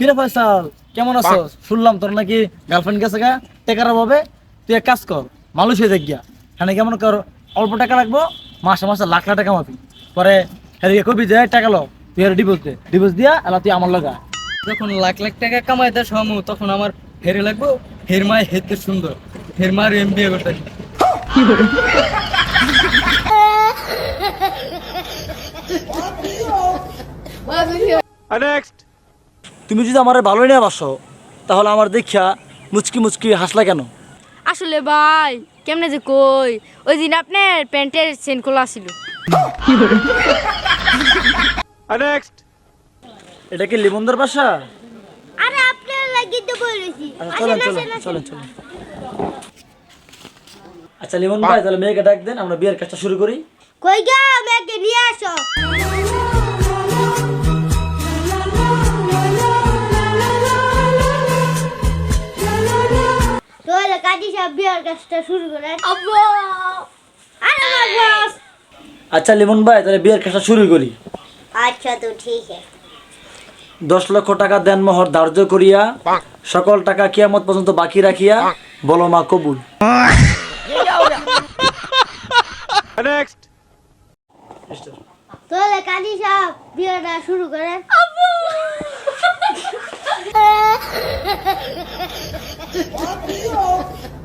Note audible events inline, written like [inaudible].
কিরে ফয়সাল কেমন আছো শুনলাম তোর নাকি গার্লফ্রেন্ড গেছে গা টেকার অভাবে। তুই এক কাজ কর মালয়েশিয়া দেখ গিয়া। হ্যাঁ কেমন কর অল্প টাকা লাগবো মাসে মাসে লাখ লাখ টাকা মাপি। পরে হ্যাঁ কবি যে টাকা লো তুই আর ডিভোর্স দে ডিভোর্স দিয়া এলা তুই আমার লগা যখন লাখ লাখ টাকা কামাইতে সমু তখন আমার হেরে লাগবো হের মায় হেতে সুন্দর হের মার এম বিয়ে করতে। [laughs] তুমি যদি আমার ভালোই না বাসো তাহলে আমার দেখিয়া মুচকি মুচকি হাসলা কেন? আসলে ভাই কেমনে যে কই? ওই দিন আপনার প্যান্টের চেন খোলা ছিল। এটা কি লিমনদের বাসা? আরে আপনার লাগি তো বলেছি। আচ্ছা চলেন চলেন চলেন চলেন। আচ্ছা লিমন ভাই তাহলে মেয়েকে ডাক দেন আমরা বিয়ের কাজটা শুরু করি। কই গা মেয়েকে নিয়ে আসো। কাজী সব বিয়ার কাজটা শুরু করে আব্বা! আরে বাস আচ্ছা লিমন ভাই তাহলে বিয়ের কাজটা শুরু করি। আচ্ছা তো ঠিক আছে। দশ লক্ষ টাকা দেন মোহর ধার্য করিয়া সকল টাকা কিয়ামত পর্যন্ত বাকি রাখিয়া বলো মা কবুল। তোর কাজী সব বিয়াটা শুরু করে আব্বা! [laughs]